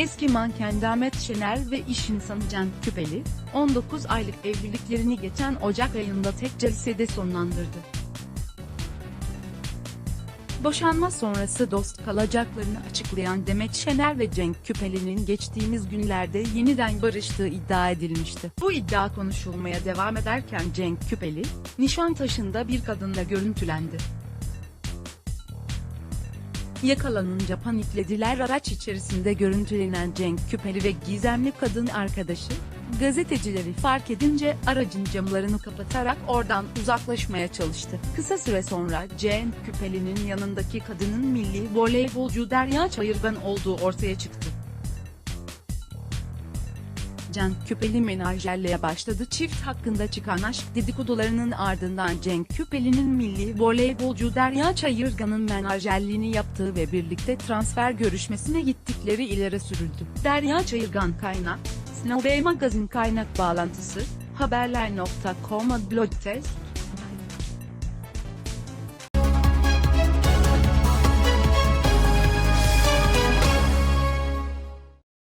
Eski manken Demet Şener ve iş insanı Can Küpeli, 19 aylık evliliklerini geçen Ocak ayında tek celsede sonlandırdı. Boşanma sonrası dost kalacaklarını açıklayan Demet Şener ve Cenk Küpeli'nin geçtiğimiz günlerde yeniden barıştığı iddia edilmişti. Bu iddia konuşulmaya devam ederken Cenk Küpeli, Nişantaşı'nda bir kadınla görüntülendi. Yakalanınca paniklediler araç içerisinde görüntülenen Cenk Küpeli ve gizemli kadın arkadaşı, gazetecileri fark edince aracın camlarını kapatarak oradan uzaklaşmaya çalıştı. Kısa süre sonra Cenk Küpeli'nin yanındaki kadının milli voleybolcu Derya Çayırgan olduğu ortaya çıktı. Cenk Küpeli menajerliğe başladı. Çift hakkında çıkan aşk dedikodularının ardından Cenk Küpeli'nin milli voleybolcu Derya Çayırgan'ın menajerliğini yaptığı ve birlikte transfer görüşmesine gittikleri ileri sürüldü. Derya Çayırgan kaynak, Snow Magazin kaynak bağlantısı, haberler.com blog